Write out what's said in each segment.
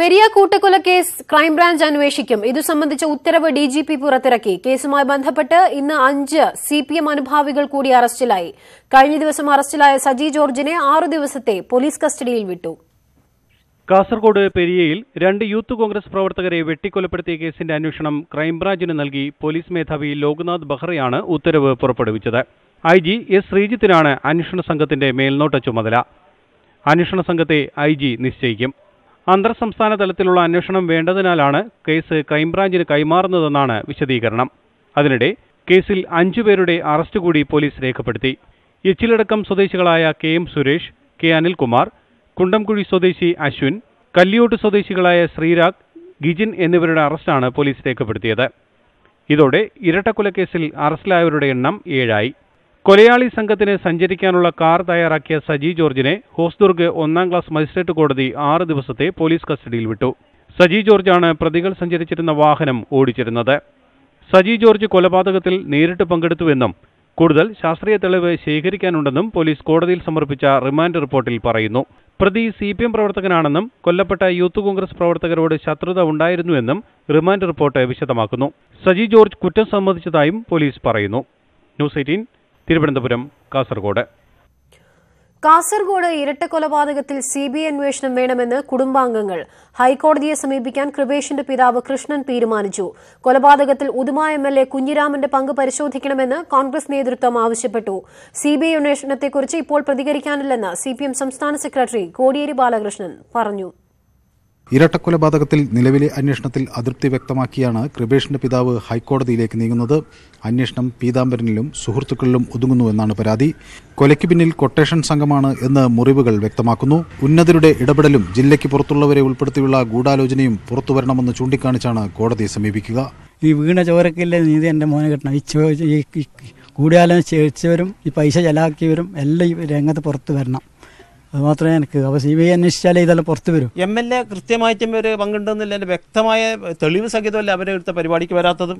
പെരിയ കൂട്ടക്കൊല case crime branch അന്വേഷിക്കും. ഇതു സംബന്ധിച്ച ഉത്തരവ് ഡിജിപി പുറത്തിറക്കി. കേസുമായി ബന്ധപ്പെട്ട് ഇന്ന് അഞ്ച് സി പി എം അനുഭാവികൾ കൂടി അറസ്റ്റിലായി. കഴിഞ്ഞ ദിവസം അറസ്റ്റിലായ സജി ജോർജിനെ ആറു ദിവസത്തെ പോലീസ് കസ്റ്റഡിയിൽ വിട്ടു. കാസർഗോഡ് പെരിയയിൽ രണ്ട് യൂത്ത് കോൺഗ്രസ് പ്രവർത്തകരെ വെട്ടിക്കൊലപ്പെടുത്തിയ കേസിന്റെ അന്വേഷണം ക്രൈംബ്രാഞ്ചിന് നൽകി പോലീസ് മേധാവി ലോക്നാഥ് ബെഹ്റയാണ് ഉത്തരവ് പുറപ്പെടുവിച്ചത്. ഐ ജി എസ് ശ്രീജിത്തിനാണ് അന്വേഷണ സംഘത്തിന്റെ മേൽനോട്ട ചുമതല. അന്വേഷണ സംഘത്തെ ഐ ജി നിശ്ചയിക്കും. അന്തർ സംസ്ഥാന തലത്തിലുള്ള അന്വേഷണം വേണ്ടതിനാലാണ് കേസ് ക്രൈംബ്രാഞ്ചിന് കൈമാറുന്നതെന്നാണ് വിശദീകരണം. അതിനിടെ കേസിൽ അഞ്ചുപേരുടെ അറസ്റ്റ് കൂടി പോലീസ് രേഖപ്പെടുത്തി. എച്ചിലടക്കം സ്വദേശികളായ K M Suresh K Anilkumar Kundamkuzhi സ്വദേശി അശ്വിൻ കല്ലിയോട്ട് സ്വദേശികളായ ശ്രീരാഗ് ഗിജിൻ എന്നിവരുടെ അറസ്റ്റാണ് പോലീസ് രേഖപ്പെടുത്തിയത്. ഇതോടെ ഇരട്ടക്കൊലക്കേസിൽ അറസ്റ്റിലായവരുടെ എണ്ണം ഏഴായി. കൊലയാളി സംഘത്തിന് സഞ്ചരിക്കാനുള്ള കാർ തയ്യാറാക്കിയ സജി ജോർജിനെ ഹോസ്ദുർഗ് ഒന്നാം ക്ലാസ് മജിസ്ട്രേറ്റ് കോടതി ആറ് ദിവസത്തെ പോലീസ് കസ്റ്റഡിയിൽ വിട്ടു. സജി ജോർജാണ് പ്രതികൾ സഞ്ചരിച്ചിരുന്ന വാഹനം ഓടിച്ചിരുന്നത്. സജി ജോർജ് കൊലപാതകത്തിൽ നേരിട്ട് പങ്കെടുത്തുവെന്നും കൂടുതൽ ശാസ്ത്രീയ തെളിവ് ശേഖരിക്കാനുണ്ടെന്നും പോലീസ് കോടതിയിൽ സമർപ്പിച്ച റിമാൻഡ് റിപ്പോർട്ടിൽ പറയുന്നു. പ്രതി സി പി എം പ്രവർത്തകനാണെന്നും കൊല്ലപ്പെട്ട യൂത്ത് കോൺഗ്രസ് പ്രവർത്തകരോട് ശത്രുത ഉണ്ടായിരുന്നുവെന്നും റിമാൻഡ് റിപ്പോർട്ട് വിശദമാക്കുന്നു. സജി ജോർജ് കുറ്റം സമ്മതിച്ചതായും പോലീസ് പറയുന്നു. News eighteen Thiruvananthapuram Kasaragod. Kasaragod ഇരട്ടക്കൊലപാതകത്തിൽ സി ബി ഐ അന്വേഷണം വേണമെന്ന് കുടുംബാംഗങ്ങൾ. ഹൈക്കോടതിയെ സമീപിക്കാൻ കൃപേഷിന്റെ പിതാവ് കൃഷ്ണൻ തീരുമാനിച്ചു. കൊലപാതകത്തിൽ ഉദുമ എം എൽ എ കുഞ്ഞിരാമന്റെ പങ്ക് പരിശോധിക്കണമെന്ന് കോൺഗ്രസ് നേതൃത്വം ആവശ്യപ്പെട്ടു. സി ബി ഐ അന്വേഷണത്തെക്കുറിച്ച് ഇപ്പോൾ പ്രതികരിക്കാനില്ലെന്ന് സിപിഎം സംസ്ഥാന സെക്രട്ടറി കോടിയേരി ബാലകൃഷ്ണൻ പറഞ്ഞു. ഇരട്ടക്കൊലപാതകത്തിൽ നിലവിലെ അന്വേഷണത്തിൽ അതൃപ്തി വ്യക്തമാക്കിയാണ് കൃപേഷിന്റെ പിതാവ് ഹൈക്കോടതിയിലേക്ക് നീങ്ങുന്നത്. അന്വേഷണം പീതാംബരനിലും സുഹൃത്തുക്കളിലും ഒതുങ്ങുന്നുവെന്നാണ് പരാതി. കൊലയ്ക്ക് പിന്നിൽ കൊട്ടേഷൻ സംഘമാണ് എന്ന് മുറിവുകൾ വ്യക്തമാക്കുന്നു. ഉന്നതരുടെ ഇടപെടലും ജില്ലയ്ക്ക് പുറത്തുള്ളവരെ ഉൾപ്പെടുത്തിയുള്ള ഗൂഢാലോചനയും പുറത്തുവരണമെന്ന് ചൂണ്ടിക്കാണിച്ചാണ് കോടതിയെ സമീപിക്കുക. ഈ വീണ ചോരക്കില്ലേ നീതി എന്റെ മോനെ കിട്ടണം. ഈ കൂടിയാലോചന ചേച്ചവരും ഈ പൈസ ചെലാക്കിയവരും എല്ലാം ഈ രംഗത്ത് പുറത്തു വരണം അത് മാത്രമേ എനിക്ക്. അപ്പോൾ സി ബി ഐ അന്വേഷിച്ചാലേ ഇതെല്ലാം പുറത്ത് വരും. എം എൽ എ കൃത്യമായിട്ടും ഇവർ പങ്കുണ്ടെന്നില്ല എന്റെ വ്യക്തമായ തെളിവ് സഹിതമല്ല അവരെ എടുത്ത പരിപാടിക്ക് വരാത്തതും.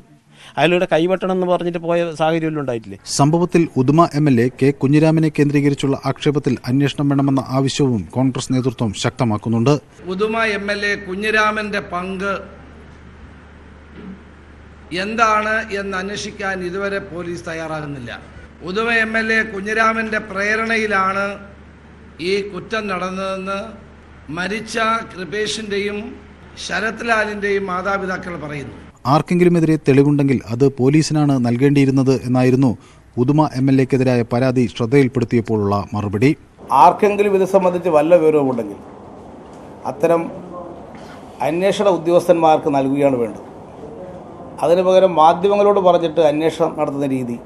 അയാളുടെ കൈവെട്ടണം എന്ന് പറഞ്ഞിട്ട് പോയ സാഹചര്യം ഉണ്ടായിട്ടില്ലേ? സംഭവത്തിൽ Uduma M L A K കുഞ്ഞിരാമനെ കേന്ദ്രീകരിച്ചുള്ള ആക്ഷേപത്തിൽ അന്വേഷണം വേണമെന്ന ആവശ്യവും കോൺഗ്രസ് നേതൃത്വം ശക്തമാക്കുന്നുണ്ട്. ഉദുമ എം എൽ എ കുഞ്ഞിരാമന്റെ പങ്ക് എന്താണ് എന്ന് അന്വേഷിക്കാൻ ഇതുവരെ പോലീസ് തയ്യാറാകുന്നില്ല. ഉദുമ എം എൽ എ കുഞ്ഞിരാമന്റെ പ്രേരണയിലാണ് ഈ കുറ്റം നടന്നതെന്ന് മരിച്ച കൃപേഷിന്റെയും ശരത്ലാലിന്റെയും മാതാപിതാക്കൾ പറയുന്നു. ആർക്കെങ്കിലുമെതിരെ തെളിവുണ്ടെങ്കിൽ അത് പോലീസിനാണ് നൽകേണ്ടിയിരുന്നത് എന്നായിരുന്നു ഉദുമ എം എൽ എക്കെതിരായ പരാതി ശ്രദ്ധയിൽപ്പെടുത്തിയപ്പോഴുള്ള മറുപടി. ആർക്കെങ്കിലും ഇത് സംബന്ധിച്ച് വല്ല വിവരവുമുണ്ടെങ്കിൽ അത്തരം അന്വേഷണ ഉദ്യോഗസ്ഥന്മാർക്ക് നൽകുകയാണ് വേണ്ടത്. അതിനു പകരം മാധ്യമങ്ങളോട് പറഞ്ഞിട്ട് അന്വേഷണം നടത്തുന്ന രീതി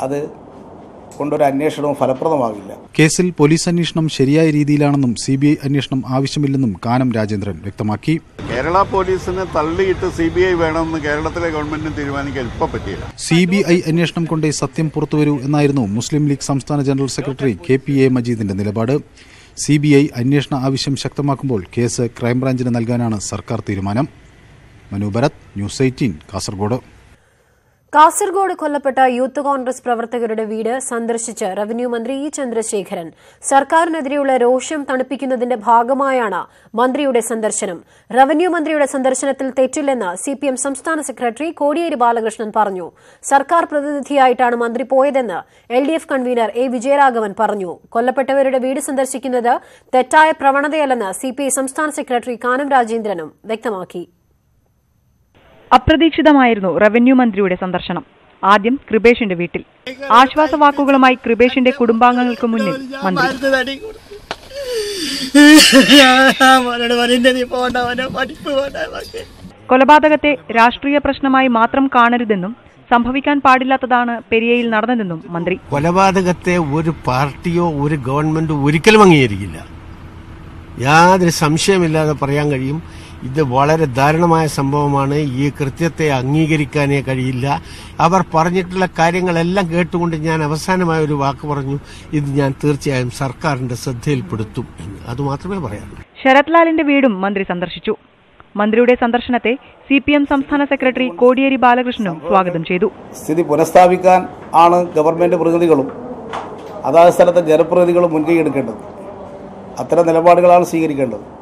അത് കൊണ്ടൊരു അന്വേഷണവും ഫലപ്രദമാകില്ല. കേസിൽ പോലീസ് അന്വേഷണം ശരിയായ രീതിയിലാണെന്നും സി ബി ഐ അന്വേഷണം ആവശ്യമില്ലെന്നും കാനം രാജേന്ദ്രൻ വ്യക്തമാക്കി. കേരള പോലീസിനെ തള്ളിയിട്ട് സി ബി ഐ വേണമെന്ന് കേരളത്തിലെ ഗവൺമെന്റിന് തീരുമാനിക്കാൻ ഇപ്പൊ പറ്റിയില്ല. സി ബി ഐ അന്വേഷണം കൊണ്ടേ സത്യം പുറത്തുവരൂ എന്നായിരുന്നു മുസ്ലിം ലീഗ് സംസ്ഥാന general secretary K P A മജീദിന്റെ നിലപാട്. സി ബി ഐ അന്വേഷണ ആവശ്യം ശക്തമാക്കുമ്പോൾ കേസ് ക്രൈംബ്രാഞ്ചിന് നൽകാനാണ് സർക്കാർ തീരുമാനം. Manu Bharath news eighteen Kasaragod. Kasaragod കൊല്ലപ്പെട്ട യൂത്ത് കോൺഗ്രസ് പ്രവർത്തകരുടെ വീട് സന്ദർശിച്ച് റവന്യൂ മന്ത്രി ഇ ചന്ദ്രശേഖരൻ. സർക്കാരിനെതിരെയുള്ള രോഷം തണുപ്പിക്കുന്നതിന്റെ ഭാഗമായാണ് മന്ത്രിയുടെ സന്ദർശനം. റവന്യൂ മന്ത്രിയുടെ സന്ദർശനത്തിൽ തെറ്റില്ലെന്ന് സിപിഎം സംസ്ഥാന സെക്രട്ടറി കോടിയേരി ബാലകൃഷ്ണൻ പറഞ്ഞു. സർക്കാർ പ്രതിനിധിയായിട്ടാണ് മന്ത്രി പോയതെന്ന് L D F convener A Vijayaraghavan പറഞ്ഞു. കൊല്ലപ്പെട്ടവരുടെ വീട് സന്ദർശിക്കുന്നത് തെറ്റായ പ്രവണതയല്ലെന്ന് സിപിഐ സംസ്ഥാന സെക്രട്ടറി കാനം രാജേന്ദ്രനും വ്യക്തമാക്കി. അപ്രതീക്ഷിതമായിരുന്നു റവന്യൂ മന്ത്രിയുടെ സന്ദർശനം. ആദ്യം കൃപേഷിന്റെ വീട്ടിൽ. ആശ്വാസ വാക്കുകളുമായി കൃപേഷിന്റെ കുടുംബാംഗങ്ങൾക്ക് മുന്നിൽ മന്ത്രി. കൊലപാതകത്തെ രാഷ്ട്രീയ പ്രശ്നമായി മാത്രം കാണരുതെന്നും സംഭവിക്കാൻ പാടില്ലാത്തതാണ് പെരിയയിൽ നടന്നതെന്നും മന്ത്രി. കൊലപാതകത്തെ ഒരു പാർട്ടിയോ ഒരു ഗവൺമെന്റോ ഒരിക്കലും അംഗീകരിക്കില്ല. യാതൊരു സംശയമില്ലാതെ പറയാൻ കഴിയും. ഇത് വളരെ ദാരുണമായ സംഭവമാണ്. ഈ കൃത്യത്തെ അംഗീകരിക്കാനേ കഴിയില്ല. അവർ പറഞ്ഞിട്ടുള്ള കാര്യങ്ങളെല്ലാം കേട്ടുകൊണ്ട് ഞാൻ അവസാനമായ ഒരു വാക്ക് പറഞ്ഞു. ഇത് ഞാൻ തീർച്ചയായും സർക്കാരിന്റെ ശ്രദ്ധയിൽപ്പെടുത്തും എന്ന്. അത് മാത്രമേ പറയാനുള്ളൂ ശരത് ലാലിന്റെ വീടും മന്ത്രി സന്ദർശിച്ചു. മന്ത്രിയുടെ സന്ദർശനത്തെ സി പി എം സംസ്ഥാന സെക്രട്ടറി കോടിയേരി ബാലകൃഷ്ണനും സ്വാഗതം ചെയ്തു. സ്ഥിതി പുനഃസ്ഥാപിക്കാൻ ആണ് ഗവൺമെന്റ് പ്രതിനിധികളും അതാത് സ്ഥലത്തെ ജനപ്രതിനിധികളും മുൻകൈ എടുക്കേണ്ടത്. അത്തരം നിലപാടുകളാണ് സ്വീകരിക്കേണ്ടത്.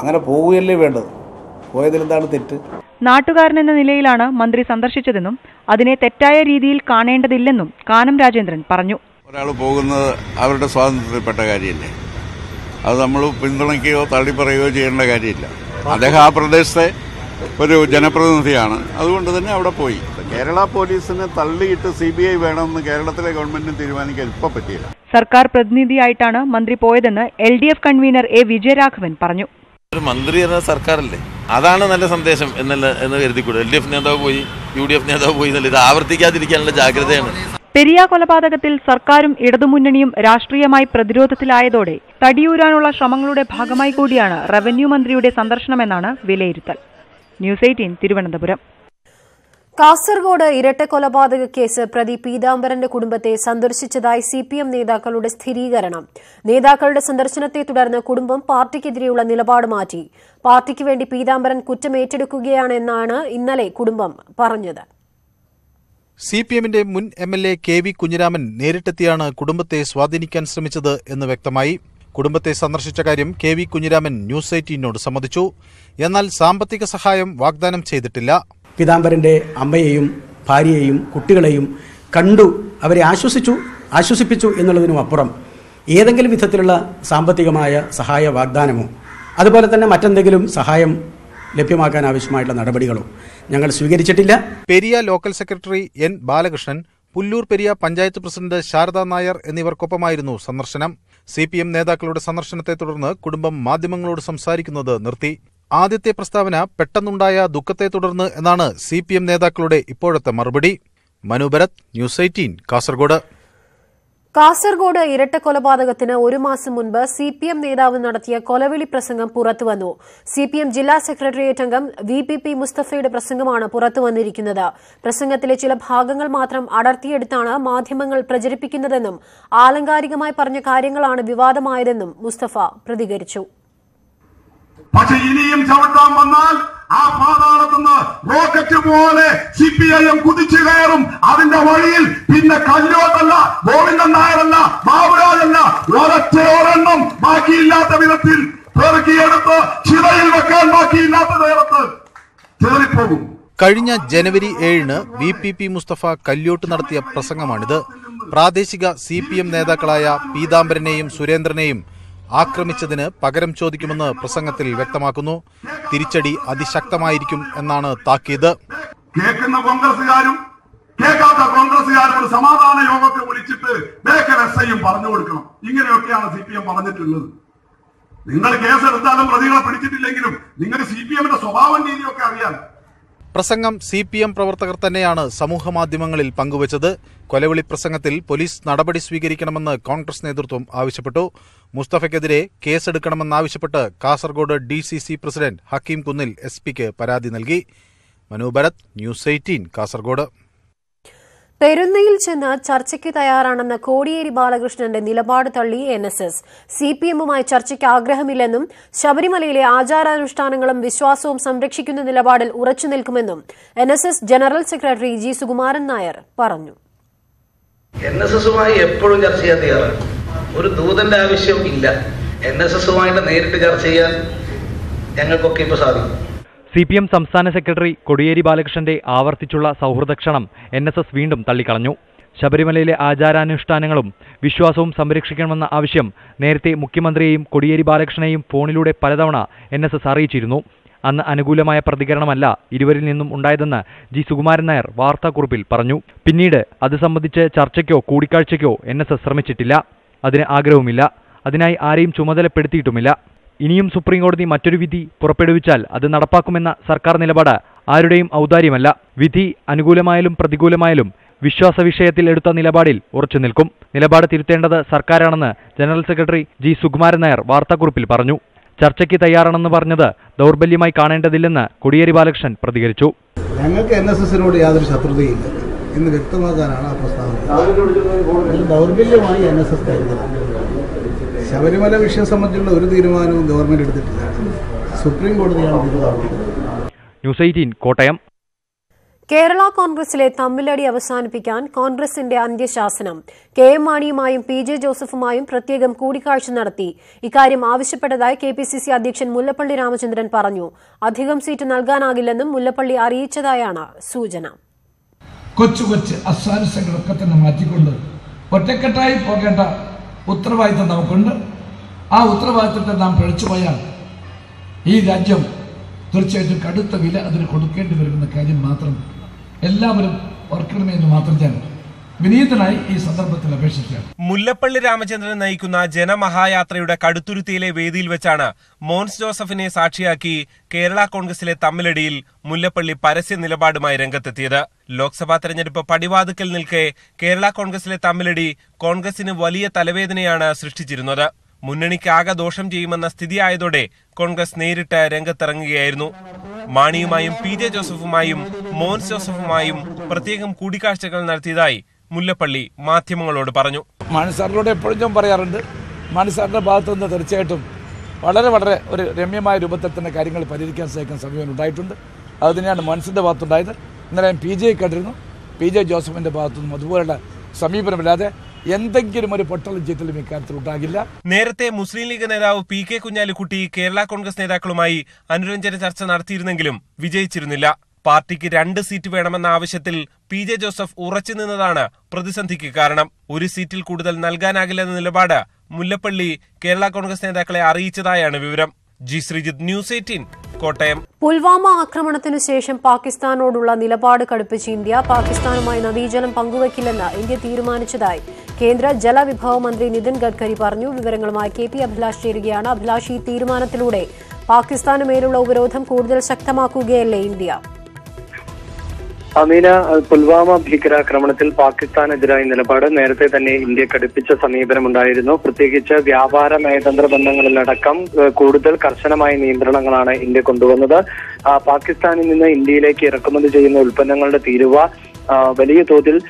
അങ്ങനെ പോവുകയല്ലേ വേണ്ടത്? പോയതിൽ എന്താണ് തെറ്റ്? നാട്ടുകാരൻ എന്ന നിലയിലാണ് മന്ത്രി സന്ദർശിച്ചതെന്നും അതിനെ തെറ്റായ രീതിയിൽ കാണേണ്ടതില്ലെന്നും കാനം രാജേന്ദ്രൻ പറഞ്ഞു. ഒരാൾ പോകുന്നത് അവരുടെ സ്വാതന്ത്ര്യപ്പെട്ട കാര്യമല്ലേ? അത് നമ്മൾ പിന്തുണയ്ക്കുകയോ തള്ളിപ്പറയുകയോ ചെയ്യേണ്ട കാര്യമില്ല. അദ്ദേഹം ആ പ്രദേശത്തെ ഒരു ജനപ്രതിനിധിയാണ്. അതുകൊണ്ട് തന്നെ അവിടെ പോയി. കേരള പോലീസിനെ തള്ളിയിട്ട് സി ബി ഐ വേണമെന്ന് കേരളത്തിലെ ഗവൺമെന്റിന് തീരുമാനിക്കാൻ ഇപ്പൊ പറ്റിയില്ല. സർക്കാർ പ്രതിനിധിയായിട്ടാണ് മന്ത്രി പോയതെന്ന് L D F convener A Vijayaraghavan പറഞ്ഞു. ഒരു മന്ത്രി എന്ന സർക്കാരല്ലേ? അതാണ് നല്ല സന്ദേശം എന്നല്ല എന്ന് കരുതിക്കൂടെ? എൽ ഡി എഫ് നേതാവ് പോയി യു ഡി എഫ് നേതാവ് പോയി എന്നല്ല ഇത് ആവർത്തിക്കാതിരിക്കാനുള്ള ജാഗ്രതയാണ്. പെരിയ കൊലപാതകത്തിൽ സർക്കാരും ഇടതുമുന്നണിയും രാഷ്ട്രീയമായി പ്രതിരോധത്തിലായതോടെ തടിയൂരാനുള്ള ശ്രമങ്ങളുടെ ഭാഗമായി കൂടിയാണ് റവന്യൂ മന്ത്രിയുടെ സന്ദർശനമെന്നാണ് വിലയിരുത്തൽ. News eighteen Thiruvananthapuram. കാസർഗോഡ് ഇരട്ട കൊലപാതക കേസ് പ്രതി പീതാംബരന്റെ കുടുംബത്തെ സന്ദർശിച്ചതായി സി പി എം നേതാക്കളുടെ സ്ഥിരീകരണം. നേതാക്കളുടെ സന്ദർശനത്തെ തുടർന്ന് കുടുംബം പാർട്ടിക്കെതിരെയുള്ള നിലപാട് മാറ്റി. പാർട്ടിക്ക് വേണ്ടി പീതാംബരൻ കുറ്റമേറ്റെടുക്കുകയാണെന്നാണ് ഇന്നലെ കുടുംബം പറഞ്ഞത്. സി പി എമ്മിന്റെ മുൻ M L A K V Kunhiraman നേരിട്ടെത്തിയാണ് കുടുംബത്തെ സ്വാധീനിക്കാൻ ശ്രമിച്ചത് എന്ന് വ്യക്തമായി. കുടുംബത്തെ സന്ദർശിച്ച കാര്യം കെ വി കുഞ്ഞിരാമൻ ന്യൂസ് എയ്റ്റീനോട് സമ്മതിച്ചു. എന്നാൽ സാമ്പത്തിക സഹായം വാഗ്ദാനം ചെയ്തിട്ടില്ല. പീതാംബരന്റെ അമ്മയെയും ഭാര്യയെയും കുട്ടികളെയും കണ്ടു അവരെ ആശ്വസിച്ചു ആശ്വസിപ്പിച്ചു എന്നുള്ളതിനും അപ്പുറം ഏതെങ്കിലും വിധത്തിലുള്ള സാമ്പത്തികമായ സഹായ വാഗ്ദാനമോ അതുപോലെ തന്നെ മറ്റെന്തെങ്കിലും സഹായം ലഭ്യമാക്കാൻ ആവശ്യമായിട്ടുള്ള നടപടികളോ ഞങ്ങൾ സ്വീകരിച്ചിട്ടില്ല. Periya local secretary N Balakrishnan Pullur Periya panchayat president Sharada Nair എന്നിവർക്കൊപ്പമായിരുന്നു സന്ദർശനം. സി നേതാക്കളുടെ സന്ദർശനത്തെ തുടർന്ന് കുടുംബം മാധ്യമങ്ങളോട് സംസാരിക്കുന്നത് നിർത്തി. ആദ്യത്തെ പ്രസ്താവന പെട്ടെന്നുണ്ടായ ദുഃഖത്തെ തുടർന്ന് എന്നാണ് സി പി എം നേതാക്കളുടെ ഇപ്പോഴത്തെ മറുപടി. Manubharath news eighteen Kasaragod. Kasaragod ഇരട്ട കൊലപാതകത്തിന് ഒരു മാസം മുൻപ് സി പി എം നേതാവ് നടത്തിയ കൊലവിളി പ്രസംഗം പുറത്തുവന്നു സി പി എം ജില്ലാ സെക്രട്ടേറിയറ്റ് അംഗം വി പി പി മുസ്തഫയുടെ പ്രസംഗമാണ് പുറത്തുവന്നിരിക്കുന്നത് പ്രസംഗത്തിലെ ചില ഭാഗങ്ങൾ മാത്രം അടർത്തിയെടുത്താണ് മാധ്യമങ്ങൾ പ്രചരിപ്പിക്കുന്നതെന്നും ആലങ്കാരികമായി പറഞ്ഞ കാര്യങ്ങളാണ് വിവാദമായതെന്നും മുസ്തഫ പ്രതികരിച്ചു. പക്ഷെ ഇനിയും ചവിട്ടാൻ വന്നാൽ ആ പാതാളത്തുനിന്ന് റോക്കറ്റ് പോലെ സി പി ഐ എം കുതിച്ചു കയറും. അതിന്റെ വഴിയിൽ പിന്നെ കല്ലോട്ടല്ല ഗോവിന്ദൻ നായരല്ല ബാബുരാജല്ല ഒരൊറ്റ ഒരെണ്ണം ബാക്കിയില്ലാത്ത വിധത്തിൽ പെറുക്കിയെടുത്ത് ചിതയിൽ വെക്കാൻ ബാക്കിയില്ലാത്ത നേരത്ത് കയറിപ്പോകും കഴിഞ്ഞ ജനുവരി ഏഴിന് V P P Mustafa Kalliyot നടത്തിയ പ്രസംഗമാണിത്. പ്രാദേശിക സി പി എം നേതാക്കളായ പീതാംബരനെയും സുരേന്ദ്രനെയും ആക്രമിച്ചതിന് പകരം ചോദിക്കുമെന്ന് പ്രസംഗത്തിൽ വ്യക്തമാക്കുന്നു. തിരിച്ചടി അതിശക്തമായിരിക്കും എന്നാണ് താക്കീത്. കേൾക്കുന്ന കോൺഗ്രസുകാരും കേൾക്കാത്ത കോൺഗ്രസുകാരോട് സമാധാന യോഗത്തെ വിളിച്ചിട്ട് ബേക്കർ എസ് ഐയും പറഞ്ഞു കൊടുക്കണം. ഇങ്ങനെയൊക്കെയാണ് സി പി എം പറഞ്ഞിട്ടുള്ളത്. നിങ്ങൾ കേസെടുത്താലും പ്രതികളെ പിടിച്ചിട്ടില്ലെങ്കിലും നിങ്ങൾ സി പി എമ്മിന്റെ സ്വഭാവം രീതിയൊക്കെ അറിയാം പ്രസംഗം സി പി എം പ്രവർത്തകർ തന്നെയാണ് സമൂഹ മാധ്യമങ്ങളിൽ പങ്കുവച്ചത്. കൊലവിളി പ്രസംഗത്തിൽ പോലീസ് നടപടി സ്വീകരിക്കണമെന്ന് കോൺഗ്രസ് നേതൃത്വം ആവശ്യപ്പെട്ടു. മുസ്തഫയ്ക്കെതിരെ കേസെടുക്കണമെന്നാവശ്യപ്പെട്ട് Kasaragod D C C president Hakkim Kunnil S പിക്ക് പരാതി നൽകി. മനോഭരത് ന്യൂസ് എയ്റ്റീൻ കാസർഗോഡ്. പെരുന്നയിൽ ചെന്ന് ചർച്ചയ്ക്ക് തയ്യാറാണെന്ന കോടിയേരി ബാലകൃഷ്ണന്റെ നിലപാട് തള്ളി N S S. C P എമ്മുമായി ചർച്ചയ്ക്ക് ആഗ്രഹമില്ലെന്നും ശബരിമലയിലെ ആചാരാനുഷ്ഠാനങ്ങളും വിശ്വാസവും സംരക്ഷിക്കുന്ന നിലപാടിൽ ഉറച്ചു നിൽക്കുമെന്നും N S S general secretary G Sukumaran Nair പറഞ്ഞു. എൻ എസ് എസുമായി എപ്പോഴും ചർച്ച ചെയ്യാൻ തയ്യാറാണ്. ഒരു ദൂതന്റെ ആവശ്യം ഇല്ല. എൻ എസ് എസുമായിട്ട് നേരിട്ട് ചർച്ച ചെയ്യാൻ ഞങ്ങൾക്കൊക്കെ ഇപ്പോൾ സാധിക്കും. സി പി എം സംസ്ഥാന സെക്രട്ടറി കൊടിയേരി ബാലകൃഷ്ണന്റെ ആവർത്തിച്ചുള്ള സൗഹൃദക്ഷണം എൻ എസ് എസ് വീണ്ടും തള്ളിക്കളഞ്ഞു. ശബരിമലയിലെ ആചാരാനുഷ്ഠാനങ്ങളും വിശ്വാസവും സംരക്ഷിക്കണമെന്ന ആവശ്യം നേരത്തെ മുഖ്യമന്ത്രിയെയും കൊടിയേരി ബാലകൃഷ്ണനെയും ഫോണിലൂടെ പലതവണ എൻ എസ് എസ് അറിയിച്ചിരുന്നു. അന്ന് അനുകൂലമായ പ്രതികരണമല്ല ഇരുവരിൽ നിന്നും ഉണ്ടായതെന്ന് ജി സുകുമാരൻ നായർ വാർത്താക്കുറിപ്പിൽ പറഞ്ഞു. പിന്നീട് അത് സംബന്ധിച്ച് ചർച്ചയ്ക്കോ കൂടിക്കാഴ്ചയ്ക്കോ എൻ ശ്രമിച്ചിട്ടില്ല. അതിന് ആഗ്രഹവുമില്ല. അതിനായി ആരെയും ചുമതലപ്പെടുത്തിയിട്ടുമില്ല. ഇനിയും സുപ്രീം കോടതി മറ്റൊരു വിധി പുറപ്പെടുവിച്ചാൽ അത് നടപ്പാക്കുമെന്ന സർക്കാർ നിലപാട് ആരുടെയും ഔദാര്യമല്ല. വിധി അനുകൂലമായാലും പ്രതികൂലമായാലും വിശ്വാസ വിഷയത്തിൽ എടുത്ത നിലപാടിൽ ഉറച്ചു നിൽക്കും. നിലപാട് തിരുത്തേണ്ടത് സർക്കാരാണെന്ന് general secretary G Sukumaran Nair വാർത്താക്കുറിപ്പിൽ പറഞ്ഞു. ചർച്ചയ്ക്ക് തയ്യാറാണെന്ന് പറഞ്ഞത് ദൗർബല്യമായി കാണേണ്ടതില്ലെന്ന് കൊടിയേരി ബാലകൃഷ്ണൻ പ്രതികരിച്ചു. ഞങ്ങൾക്ക് എൻ എസ് എസിനോട് യാതൊരു ശത്രുതയില്ല. എന്ന് വ്യക്തമാക്കാനാണ് ആ പ്രസ്താവന. ദൗർബല്യമായി എൻ എസ് എസ് കരുതുന്നത് ശബരിമല വിഷയം സംബന്ധിച്ചുള്ള ഒരു തീരുമാനവും ഗവൺമെന്റ് എടുത്തിട്ടില്ല. സുപ്രീം കോടതിയാണ് തീരുമാനം. News eighteen Kottayam. കേരള കോൺഗ്രസിലെ തമ്മിലടി അവസാനിപ്പിക്കാൻ കോൺഗ്രസിന്റെ അന്ത്യശാസനം. കെ എം മാണിയുമായും പി ജെ ജോസഫുമായും പ്രത്യേകം കൂടിക്കാഴ്ച നടത്തി. ഇക്കാര്യം ആവശ്യപ്പെട്ടതായി കെ പി സി സി അധ്യക്ഷൻ മുല്ലപ്പള്ളി രാമചന്ദ്രൻ പറഞ്ഞു. അധികം സീറ്റ് നൽകാനാകില്ലെന്നും മുല്ലപ്പള്ളി അറിയിച്ചതായാണ് സൂചന. കൊച്ചു കൊച്ചു അസ്വാരസ്യങ്ങളൊക്കെ തന്നെ മാറ്റിക്കൊണ്ട് ഒറ്റക്കെട്ടായി പോകേണ്ട ഉത്തരവാദിത്തം നമുക്കുണ്ട്. ആ ഉത്തരവാദിത്തത്തെ നാം പിഴച്ചു പോയാൽ ഈ രാജ്യം തീർച്ചയായിട്ടും കടുത്ത വില അതിന് കൊടുക്കേണ്ടി വരുമെന്ന കാര്യം മാത്രം എല്ലാവരും ഓർക്കണമേ എന്ന് മാത്രം ഞാൻ വിനീതനായി ഈ സന്ദർഭത്തിൽ അപേക്ഷിക്കുകയാണ് മുല്ലപ്പള്ളി രാമചന്ദ്രൻ നയിക്കുന്ന ജനമഹായാത്രയുടെ കടുത്തുരുത്തിയിലെ വേദിയിൽ വെച്ചാണ് മോൻസ് ജോസഫിനെ സാക്ഷിയാക്കി കേരള കോൺഗ്രസിലെ തമ്മിലടിയിൽ മുല്ലപ്പള്ളി പരസ്യ നിലപാടുമായി രംഗത്തെത്തിയത്. ലോക്സഭാ തെരഞ്ഞെടുപ്പ് പടിവാതുക്കൽ നിൽക്കെ കേരള കോൺഗ്രസിലെ തമ്മിലടി കോൺഗ്രസിന് വലിയ തലവേദനയാണ് സൃഷ്ടിച്ചിരുന്നത്. മുന്നണിക്ക് ആകെ ദോഷം ചെയ്യുമെന്ന സ്ഥിതിയായതോടെ കോൺഗ്രസ് നേരിട്ട് രംഗത്തിറങ്ങുകയായിരുന്നു. മാണിയുമായും പി ജെ ജോസഫുമായും മോൻസ് ജോസഫുമായും പ്രത്യേകം കൂടിക്കാഴ്ചകൾ നടത്തിയതായി മുല്ലപ്പള്ളി മാധ്യമങ്ങളോട് പറഞ്ഞു. മാണി സാറിനോട് എപ്പോഴും ഞാൻ പറയാറുണ്ട് മാണി സാറിന്റെ ഭാഗത്തു നിന്ന് തീർച്ചയായിട്ടും വളരെ വളരെ ഒരു രമ്യമായ രൂപത്തിൽ തന്നെ കാര്യങ്ങൾ പരിഹരിക്കാൻ സഹായിക്കുന്ന സമീപനം ഉണ്ടായിട്ടുണ്ട്. അത് തന്നെയാണ് മനസ്സിന്റെ ഭാഗത്തുണ്ടായത്. ഇന്നലെ ഞാൻ പി ജെ കണ്ടിരുന്നു. പി ജെ ജോസഫിന്റെ ഭാഗത്തുനിന്നും അതുപോലുള്ള സമീപനമില്ലാതെ എന്തെങ്കിലും ഒരു പൊട്ടലും ചീറ്റലും ഇക്കാര്യത്തിൽ ഉണ്ടാകില്ല. നേരത്തെ മുസ്ലിം ലീഗ് നേതാവ് പി കെ കുഞ്ഞാലിക്കുട്ടി കേരള കോൺഗ്രസ് നേതാക്കളുമായി അനുരഞ്ജന ചർച്ച നടത്തിയിരുന്നെങ്കിലും വിജയിച്ചിരുന്നില്ല. പാർട്ടിക്ക് രണ്ട് സീറ്റ് വേണമെന്ന ആവശ്യത്തിൽ പി ജെ ജോസഫ് ഉറച്ചു നിന്നതാണ് പ്രതിസന്ധിക്ക് കാരണം. ഒരു സീറ്റിൽ കൂടുതൽ നൽകാനാകില്ലെന്ന നിലപാട് മുല്ലപ്പള്ളി കേരള കോൺഗ്രസ് നേതാക്കളെ അറിയിച്ചതായാണ് വിവരം. G Sreejith news eighteen Kottayam. Pulwama ആക്രമണത്തിനു ശേഷം പാകിസ്ഥാനോടുള്ള നിലപാട് കടുപ്പിച്ച് ഇന്ത്യ പാകിസ്ഥാനുമായി നദീജലം പങ്കുവയ്ക്കില്ലെന്ന് ഇന്ത്യ തീരുമാനിച്ചതായി കേന്ദ്ര ജലവിഭവ മന്ത്രി നിതിൻ ഗഡ്കരി പറഞ്ഞു. വിവരങ്ങളുമായി കെ പി അഭിലാഷ് ചേരുകയാണ്. അഭിലാഷ് ഈ തീരുമാനത്തിലൂടെ പാകിസ്ഥാന് മേലുള്ള ഉപരോധം കൂടുതൽ ശക്തമാക്കുകയല്ലേ ഇന്ത്യ? അമീന പുൽവാമ ഭീകരാക്രമണത്തിൽ പാകിസ്ഥാനെതിരായ നിലപാട് നേരത്തെ തന്നെ ഇന്ത്യ കടുപ്പിച്ച സമീപനമുണ്ടായിരുന്നു. പ്രത്യേകിച്ച് വ്യാപാര നയതന്ത്ര ബന്ധങ്ങളിലടക്കം കൂടുതൽ കർശനമായ നിയന്ത്രണങ്ങളാണ് ഇന്ത്യ കൊണ്ടുവന്നത്. പാകിസ്ഥാനിൽ നിന്ന് ഇന്ത്യയിലേക്ക് ഇറക്കുമതി ചെയ്യുന്ന ഉൽപ്പന്നങ്ങളുടെ തീരുവ വലിയ തോതിൽ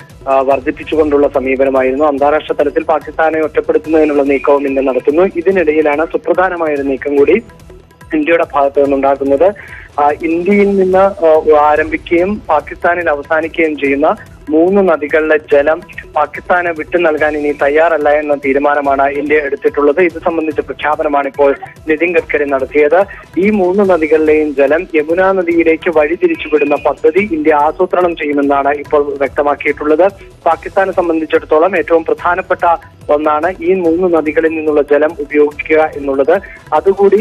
വർദ്ധിപ്പിച്ചുകൊണ്ടുള്ള സമീപനമായിരുന്നു. അന്താരാഷ്ട്ര തലത്തിൽ പാകിസ്ഥാനെ ഒറ്റപ്പെടുത്തുന്നതിനുള്ള നീക്കവും ഇന്ത്യ നടത്തുന്നു. ഇതിനിടയിലാണ് സുപ്രധാനമായ ഒരു നീക്കം കൂടി ഇന്ത്യയുടെ ഭാഗത്തു നിന്നുണ്ടാകുന്നത്. ആ, ഇന്ത്യയിൽ നിന്ന് ആരംഭിക്കുകയും പാകിസ്ഥാനിൽ അവസാനിക്കുകയും ചെയ്യുന്ന മൂന്ന് നദികളിലെ ജലം പാകിസ്ഥാന് വിട്ടു നൽകാൻ ഇനി തയ്യാറല്ല എന്ന തീരുമാനമാണ് ഇന്ത്യ എടുത്തിട്ടുള്ളത്. ഇത് സംബന്ധിച്ച പ്രഖ്യാപനമാണ് ഇപ്പോൾ നിതിൻ ഗഡ്കരി നടത്തിയത്. ഈ മൂന്ന് നദികളിലെയും ജലം യമുന നദിയിലേക്ക് വഴിതിരിച്ചുവിടുന്ന പദ്ധതി ഇന്ത്യ ആസൂത്രണം ചെയ്യുമെന്നാണ് ഇപ്പോൾ വ്യക്തമാക്കിയിട്ടുള്ളത്. പാകിസ്ഥാനെ സംബന്ധിച്ചിടത്തോളം ഏറ്റവും പ്രധാനപ്പെട്ട ഒന്നാണ് ഈ മൂന്ന് നദികളിൽ നിന്നുള്ള ജലം ഉപയോഗിക്കുക എന്നുള്ളത്. അതുകൂടി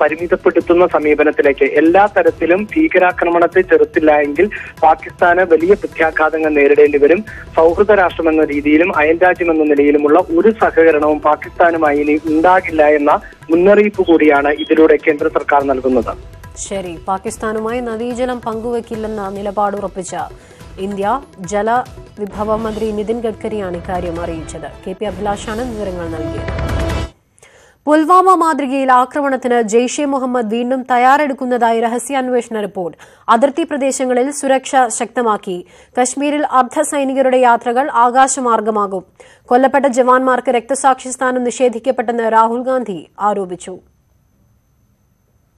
പരിമിതപ്പെടുത്തുന്ന സമീപനത്തിലേക്ക്. എല്ലാ തരത്തിലും ഭീകരാക്രമണത്തെ ചെറുത്തില്ല എങ്കിൽ പാകിസ്ഥാന് വലിയ പ്രത്യാഘാതങ്ങൾ നേരിടേണ്ടി വരും. സൗഹൃദ രാഷ്ട്രമെന്ന രീതിയിലും അയൽരാജ്യം എന്ന നിലയിലുമുള്ള ഒരു സഹകരണവും പാകിസ്ഥാനുമായി ഇനി ഉണ്ടാകില്ല എന്ന മുന്നറിയിപ്പ് കൂടിയാണ് ഇതിലൂടെ കേന്ദ്ര സർക്കാർ നൽകുന്നത്. ശരി പാകിസ്ഥാനുമായി നദീജലം പങ്കുവെക്കില്ലെന്ന നിലപാട് ഉറപ്പിച്ച ഇന്ത്യ ജല വിഭവ മന്ത്രി നിതിൻ ഗഡ്കരിയാണ് ഇക്കാര്യം അറിയിച്ചത്. കെ പി അഭിലാഷാണ് വിവരങ്ങൾ നൽകിയത്. പുൽവാമ മാതൃകയിൽ ആക്രമണത്തിന് ജെയ്ഷെ മുഹമ്മദ് വീണ്ടും തയ്യാറെടുക്കുന്നതായി രഹസ്യാന്വേഷണ റിപ്പോർട്ട്. അതിർത്തി പ്രദേശങ്ങളിൽ സുരക്ഷ ശക്തമാക്കി. കശ്മീരിൽ അർദ്ധ സൈനികരുടെ യാത്രകൾ ആകാശമാർഗമാകും. കൊല്ലപ്പെട്ട ജവാന്മാർക്ക് രക്തസാക്ഷി സ്ഥാനം നിഷേധിക്കപ്പെട്ടെന്ന് രാഹുൽ ഗാന്ധി ആരോപിച്ചു.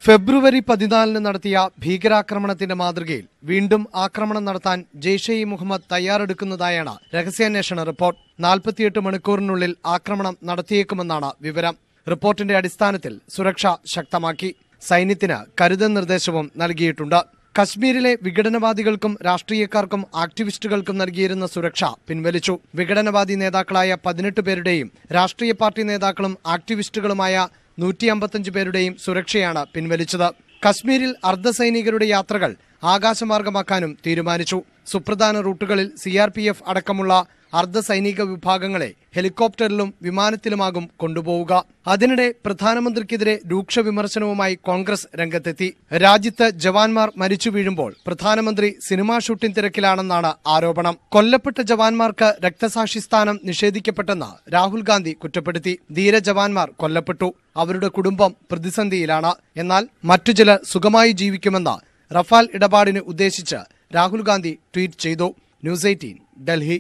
ഫെബ്രുവരി പതിനാലിന് നടത്തിയ ഭീകരാക്രമണത്തിന്റെ മാതൃകയിൽ വീണ്ടും ആക്രമണം നടത്താൻ ജെയ്ഷെ ഇ മുഹമ്മദ് തയ്യാറെടുക്കുന്നതായാണ് രഹസ്യാന്വേഷണ റിപ്പോർട്ട്. നാൽപ്പത്തിയെട്ട് മണിക്കൂറിനുള്ളിൽ ആക്രമണം നടത്തിയേക്കുമെന്നാണ് വിവരം. റിപ്പോർട്ടിന്റെ അടിസ്ഥാനത്തിൽ സുരക്ഷ ശക്തമാക്കി. സൈന്യത്തിന് കരുതൽ നിർദ്ദേശവും നൽകിയിട്ടുണ്ട്. കശ്മീരിലെ വിഘടനവാദികൾക്കും രാഷ്ട്രീയക്കാർക്കും ആക്ടിവിസ്റ്റുകൾക്കും നൽകിയിരുന്ന സുരക്ഷ പിൻവലിച്ചു. വിഘടനവാദി നേതാക്കളായ പതിനെട്ട് പേരുടെയും രാഷ്ട്രീയ പാർട്ടി നേതാക്കളും ആക്ടിവിസ്റ്റുകളുമായ നൂറ്റി അമ്പത്തഞ്ച് പേരുടെയും സുരക്ഷയാണ് പിൻവലിച്ചത്. കശ്മീരിൽ അർദ്ധസൈനികരുടെ യാത്രകൾ ആകാശമാർഗമാക്കാനും തീരുമാനിച്ചു. സുപ്രധാന റൂട്ടുകളിൽ സി ആർ പി എഫ് അടക്കമുള്ള അർദ്ധസൈനിക വിഭാഗങ്ങളെ ഹെലികോപ്റ്ററിലും വിമാനത്തിലുമാകും കൊണ്ടുപോവുക. അതിനിടെ പ്രധാനമന്ത്രിക്കെതിരെ രൂക്ഷ വിമർശനവുമായി കോൺഗ്രസ് രംഗത്തെത്തി. രാജ്യത്ത് ജവാന്മാർ മരിച്ചു വീഴുമ്പോൾ പ്രധാനമന്ത്രി സിനിമാ ഷൂട്ടിംഗ് തിരക്കിലാണെന്നാണ് ആരോപണം. കൊല്ലപ്പെട്ട ജവാന്മാർക്ക് രക്തസാക്ഷി സ്ഥാനം നിഷേധിക്കപ്പെട്ടെന്ന് രാഹുൽ ഗാന്ധി കുറ്റപ്പെടുത്തി. ധീര ജവാന്മാർ കൊല്ലപ്പെട്ടു. അവരുടെ കുടുംബം പ്രതിസന്ധിയിലാണ്. എന്നാൽ മറ്റു ചിലർ സുഖമായി ജീവിക്കുമെന്ന് റഫാൽ ഇടപാടിന് ഉദ്ദേശിച്ച് രാഹുൽ ഗാന്ധി ട്വീറ്റ് ചെയ്തു. News eighteen Delhi.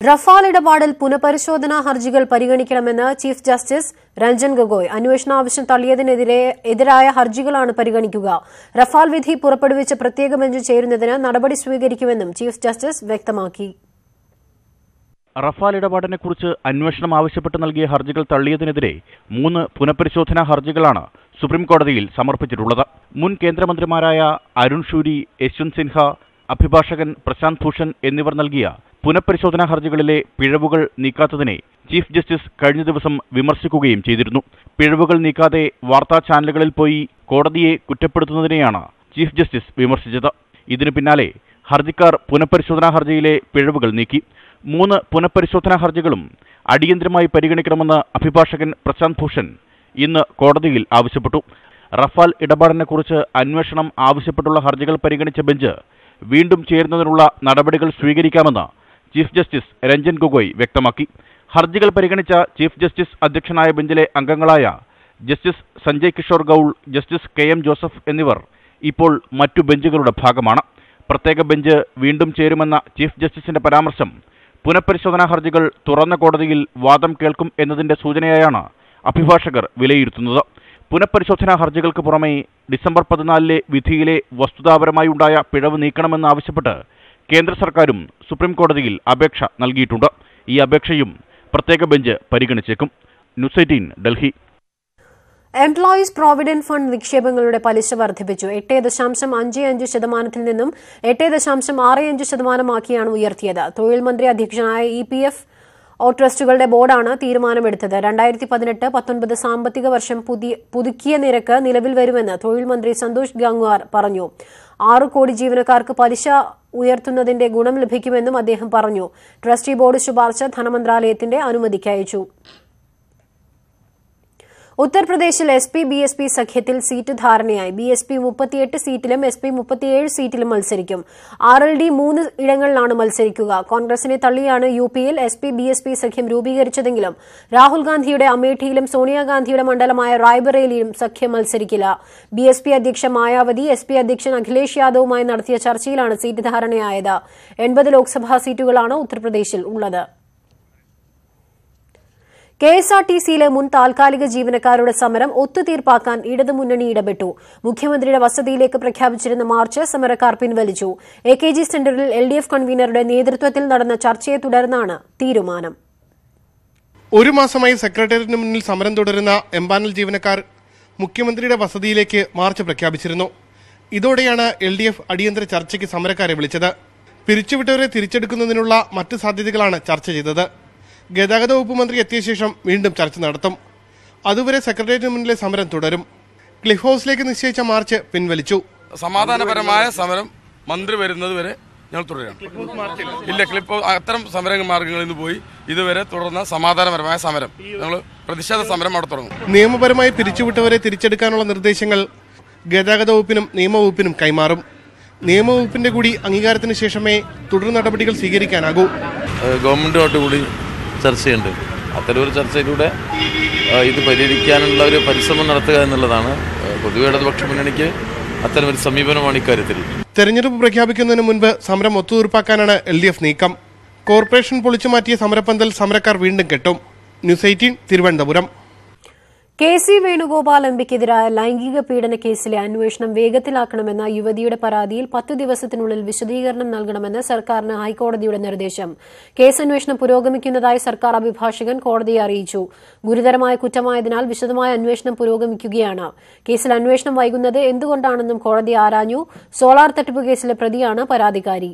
റഫാൽ ഇടപാടിൽ പുനഃപരിശോധനാ ഹർജികൾ പരിഗണിക്കണമെന്ന് ചീഫ് ജസ്റ്റിസ് രഞ്ജൻ ഗൊഗോയ് അന്വേഷണ ആവശ്യം തള്ളിയതിനെതിരെ എതിരായ ഹർജികളാണ് പരിഗണിക്കുക. റഫാൽ വിധി പുറപ്പെടുവിച്ച പ്രത്യേക ബെഞ്ച് ചേരുന്നതിന് നടപടി സ്വീകരിക്കുമെന്നും ചീഫ് ജസ്റ്റിസ് വ്യക്തമാക്കി. റഫാൽ ഇടപാടിനെക്കുറിച്ച് അന്വേഷണം ആവശ്യപ്പെട്ട് നൽകിയ ഹർജികൾ തള്ളിയതിനെതിരെ മൂന്ന് പുനഃപരിശോധനാ ഹർജികളാണ് സുപ്രീം കോടതിയിൽ സമർപ്പിച്ചിട്ടുള്ളത്. മുൻ കേന്ദ്രമന്ത്രിമാരായ അരുൺ ഷൂരി യശ്വന്ത് സിൻഹ അഭിഭാഷകൻ പ്രശാന്ത് ഭൂഷൺ എന്നിവർ നൽകിയ പുനഃപരിശോധനാ ഹർജികളിലെ പിഴവുകൾ നീക്കാത്തതിനെ ചീഫ് ജസ്റ്റിസ് കഴിഞ്ഞ ദിവസം വിമർശിക്കുകയും ചെയ്തിരുന്നു. പിഴവുകൾ നീക്കാതെ വാർത്താ ചാനലുകളിൽ പോയി കോടതിയെ കുറ്റപ്പെടുത്തുന്നതിനെയാണ് ചീഫ് ജസ്റ്റിസ് വിമർശിച്ചത്. ഇതിനു പിന്നാലെ ഹർജിക്കാർ പുനഃപരിശോധനാ ഹർജിയിലെ പിഴവുകൾ നീക്കി. മൂന്ന് പുനഃപരിശോധനാ ഹർജികളും അടിയന്തരമായി പരിഗണിക്കണമെന്ന് അഭിഭാഷകൻ പ്രശാന്ത് ഭൂഷൺ ഇന്ന് കോടതിയിൽ ആവശ്യപ്പെട്ടു. റഫാൽ ഇടപാടിനെക്കുറിച്ച് അന്വേഷണം ആവശ്യപ്പെട്ടുള്ള ഹർജികൾ പരിഗണിച്ച ബെഞ്ച് വീണ്ടും ചേരുന്നതിനുള്ള നടപടികൾ സ്വീകരിക്കാമെന്ന് ചീഫ് ജസ്റ്റിസ് രഞ്ജൻ ഗൊഗോയ് വ്യക്തമാക്കി. ഹർജികൾ പരിഗണിച്ച ചീഫ് ജസ്റ്റിസ് അധ്യക്ഷനായ ബെഞ്ചിലെ അംഗങ്ങളായ justice Sanjay Kishore Kaul justice K M Joseph എന്നിവർ ഇപ്പോൾ മറ്റു ബെഞ്ചുകളുടെ ഭാഗമാണ്. പ്രത്യേക ബെഞ്ച് വീണ്ടും ചേരുമെന്ന ചീഫ് ജസ്റ്റിസിന്റെ പരാമർശം പുനഃപരിശോധനാ ഹർജികൾ തുറന്ന കോടതിയിൽ വാദം കേൾക്കും എന്നതിന്റെ സൂചനയായാണ് അഭിഭാഷകർ വിലയിരുത്തുന്നത്. പുനഃപരിശോധനാ ഹർജികൾക്ക് പുറമെ ഡിസംബർ പതിനാലിലെ വിധിയിലെ വസ്തുതാപരമായി ഉണ്ടായ പിഴവ് നീക്കണമെന്നാവശ്യപ്പെട്ട് കേന്ദ്ര സർക്കാരും സുപ്രീം കോടതിയിൽ അപേക്ഷ നൽകിയിട്ടുണ്ട്. ഈ അപേക്ഷയും പ്രത്യേക ബെഞ്ച് പരിഗണിച്ചേക്കും. News eighteen Delhi. Employees provident fund നിക്ഷേപങ്ങളുടെ പലിശ വർദ്ധിപ്പിച്ചു. എട്ട് ദശാംശം അഞ്ച് അഞ്ച് ശതമാനത്തിൽ നിന്നും എട്ട് ദശാംശം ആറ് അഞ്ച് ശതമാനമാക്കിയാണ് ഉയർത്തിയത്. തൊഴിൽ മന്ത്രി അധ്യക്ഷനായ ഇ പി എഫ് ഓ ട്രസ്റ്റുകളുടെ ബോർഡാണ് തീരുമാനമെടുത്തത്. രണ്ടായിരത്തി പതിനെട്ട് പത്തൊൻപത് സാമ്പത്തിക വർഷം പുതുക്കിയ നിരക്ക് നിലവിൽ വരുമെന്ന് തൊഴിൽ മന്ത്രി സന്തോഷ് ഗംഗ്വാർ പറഞ്ഞു. ആറ് കോടി ജീവനക്കാർക്ക് പലിശ ഉയർത്തുന്നതിന്റെ ഗുണം ലഭിക്കുമെന്നും അദ്ദേഹം പറഞ്ഞു. ട്രസ്റ്റി ബോർഡ് ശുപാർശ ധനമന്ത്രാലയത്തിന്റെ അനുമതിക്ക് അയച്ചു. ഉത്തർപ്രദേശിൽ S P B S P സഖ്യത്തിൽ seat ധാരണയായി. ബി എസ് പി മുപ്പത്തിയെട്ട് സീറ്റിലും എസ് പി മുപ്പത്തിയേഴ് സീറ്റിലും മത്സരിക്കും. ആർ എൽ ഡി മൂന്ന് ഇടങ്ങളിലാണ് മത്സരിക്കുക. കോൺഗ്രസിനെ തള്ളിയാണ് യു പിയിൽ S P B S P സഖ്യം രൂപീകരിച്ചതെങ്കിലും രാഹുൽ ഗാന്ധിയുടെ അമേഠിയിലും സോണിയാഗാന്ധിയുടെ മണ്ഡലമായ റായ്ബറേലിയിലും സഖ്യം മത്സരിക്കില്ല. ബി എസ് പി അധ്യക്ഷ മായാവതി എസ് പി അധ്യക്ഷൻ അഖിലേഷ് യാദവുമായി നടത്തിയ ചർച്ചയിലാണ് സീറ്റ് ധാരണയായത്. എൺപത് ലോക്സഭാ സീറ്റുകളാണ് ഉത്തർപ്രദേശിൽ ഉള്ളത്. കെ എസ് ആർ ടി സിയിലെ മുൻ താൽക്കാലിക ജീവനക്കാരുടെ സമരം ഒത്തുതീർപ്പാക്കാൻ ഇടതുമുന്നണി ഇടപെട്ടു. മുഖ്യമന്ത്രിയുടെ വസതിയിലേക്ക് പ്രഖ്യാപിച്ചിരുന്ന മാർച്ച് സമരക്കാർ പിൻവലിച്ചു. എ കെ ജി സെന്ററിൽ എൽ ഡി എഫ് കൺവീനറുടെ നേതൃത്വത്തിൽ നടന്ന ചർച്ചയെ തുടർന്നാണ് തീരുമാനം. ഒരു മാസമായി സെക്രട്ടേറിയറ്റിന് മുന്നിൽ സമരം തുടരുന്ന എംപാനൽ ജീവനക്കാർ മുഖ്യമന്ത്രിയുടെ വസതിയിലേക്ക് മാർച്ച് പ്രഖ്യാപിച്ചിരുന്നു. ഇതോടെയാണ് എൽ ഡി എഫ് അടിയന്തര ചർച്ചയ്ക്ക് സമരക്കാരെ വിളിച്ചത്. പിരിച്ചുവിട്ടവരെ തിരിച്ചെടുക്കുന്നതിനുള്ള മറ്റ് സാധ്യതകളാണ് ചർച്ച ചെയ്തത്. ഗതാഗത വകുപ്പ് മന്ത്രി എത്തിയ ശേഷം വീണ്ടും ചർച്ച നടത്തും. അതുവരെ സെക്രട്ടേറിയറ്റിന് മുന്നിലെ സമരം തുടരും. ക്ലിഫ് ഹൗസിലേക്ക് നിശ്ചയിച്ച മാർച്ച് പിൻവലിച്ചു. സമാധാനപരമായ സമരം മന്ത്രി വരുന്നത് വരെ ഞങ്ങൾ തുടരുകയാണ്. ഇല്ല ക്ലിപ്പ് അത്തരം സമര മാർഗങ്ങളിൽ നിന്ന് പോയി ഇതുവരെ തുടർന്ന സമാധാനപരമായ സമരം. ഞങ്ങൾ പ്രതിഷേധ സമരം അവിടെ തുടങ്ങും. നിയമപരമായി പിരിച്ചുവിട്ടവരെ തിരിച്ചെടുക്കാനുള്ള നിർദ്ദേശങ്ങൾ ഗതാഗത വകുപ്പിനും നിയമവകുപ്പിനും കൈമാറും. നിയമവകുപ്പിന്റെ കൂടി അംഗീകാരത്തിന് ശേഷമേ തുടർ നടപടികൾ സ്വീകരിക്കാനാകൂ. ഗവൺമെന്റുമായിട്ട് കൂടി ചർച്ചയുണ്ട്. അത്തരമൊരു ചർച്ചയിലൂടെ ഇത് പരിഹരിക്കാനുള്ള ഒരു പരിശ്രമം നടത്തുക എന്നുള്ളതാണ് പൊതുവെ ഇടതുപക്ഷ മുന്നണിക്ക് അത്തരമൊരു സമീപനമാണ് ഇക്കാര്യത്തിൽ. തെരഞ്ഞെടുപ്പ് പ്രഖ്യാപിക്കുന്നതിന് മുൻപ് സമരം ഒത്തുതീർപ്പാക്കാനാണ് എൽ ഡി എഫ് നീക്കം. കോർപ്പറേഷൻ പൊളിച്ചു മാറ്റിയ സമരപ്പന്തൽ സമരക്കാർ വീണ്ടും കെട്ടും. News eighteen Thiruvananthapuram. K C Venugopal എംപിക്കെതിരായ ലൈംഗിക പീഡന കേസിലെ അന്വേഷണം വേഗത്തിലാക്കണമെന്ന യുവതിയുടെ പരാതിയിൽ പത്ത് ദിവസത്തിനുള്ളിൽ വിശദീകരണം നൽകണമെന്ന് സർക്കാരിന് ഹൈക്കോടതിയുടെ നിർദ്ദേശം. കേസ് അന്വേഷണം പുരോഗമിക്കുന്നതായി സർക്കാർ അഭിഭാഷകൻ കോടതിയെ അറിയിച്ചു. ഗുരുതരമായ കുറ്റമായതിനാൽ വിശദമായ അന്വേഷണം പുരോഗമിക്കുകയാണ്. കേസിൽ അന്വേഷണം വൈകുന്നത് എന്തുകൊണ്ടാണെന്നും കോടതി ആരാഞ്ഞു. സോളാർ തട്ടിപ്പ് കേസിലെ പ്രതിയാണ് പരാതിക്കാരി.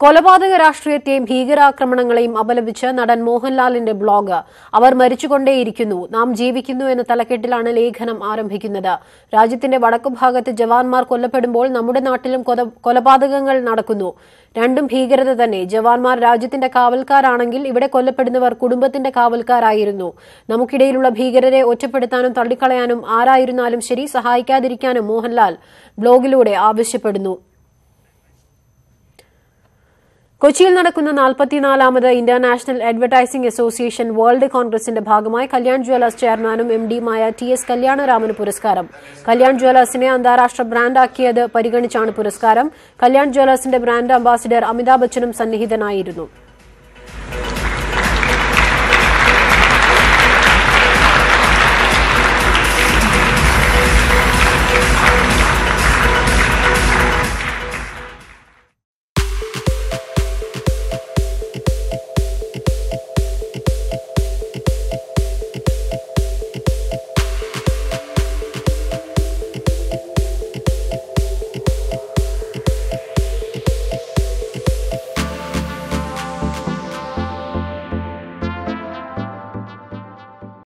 കൊലപാതക രാഷ്ട്രീയത്തെയും ഭീകരാക്രമണങ്ങളെയും അപലപിച്ച് നടൻ മോഹൻലാലിന്റെ ബ്ലോഗ് അവർ മരിച്ചുകൊണ്ടേയിരിക്കുന്നു. നാം ജീവിക്കുന്നു എന്ന തലക്കെട്ടിലാണ് ലേഖനം ആരംഭിക്കുന്നത്. രാജ്യത്തിന്റെ വടക്കുഭാഗത്ത് ജവാന്മാർ കൊല്ലപ്പെടുമ്പോൾ നമ്മുടെ നാട്ടിലും കൊലപാതകങ്ങൾ നടക്കുന്നു. രണ്ടും ഭീകരത തന്നെ. ജവാന്മാർ രാജ്യത്തിന്റെ കാവൽക്കാരാണെങ്കിൽ ഇവിടെ കൊല്ലപ്പെടുന്നവർ കുടുംബത്തിന്റെ കാവൽക്കാരായിരുന്നു. നമുക്കിടയിലുള്ള ഭീകരരെ ഒറ്റപ്പെടുത്താനും തള്ളിക്കളയാനും ആരായിരുന്നാലും ശരി സഹായിക്കാതിരിക്കാനും മോഹൻലാൽ ബ്ലോഗിലൂടെ ആവശ്യപ്പെടുന്നു. കൊച്ചിയിൽ നടക്കുന്ന നാൽപ്പത്തിനാലാമത് ഇന്റർനാഷണൽ അഡ്വർടൈസിംഗ് അസോസിയേഷൻ വേൾഡ് കോൺഗ്രസിന്റെ ഭാഗമായി കല്യാൺ ജ്വല്ലേഴ്സ് ചെയർമാനും എം ഡിയുമായ ടി എസ് കല്യാണരാമന് പുരസ്കാരം. കല്യാൺ ജ്വല്ലേഴ്സിനെ അന്താരാഷ്ട്ര ബ്രാൻഡാക്കിയത് പരിഗണിച്ചാണ് പുരസ്കാരം. കല്യാൺ ജ്വല്ലേഴ്സിന്റെ ബ്രാൻഡ് അംബാസിഡർ അമിതാഭ് ബച്ചനും സന്നിഹിതനായിരുന്നു.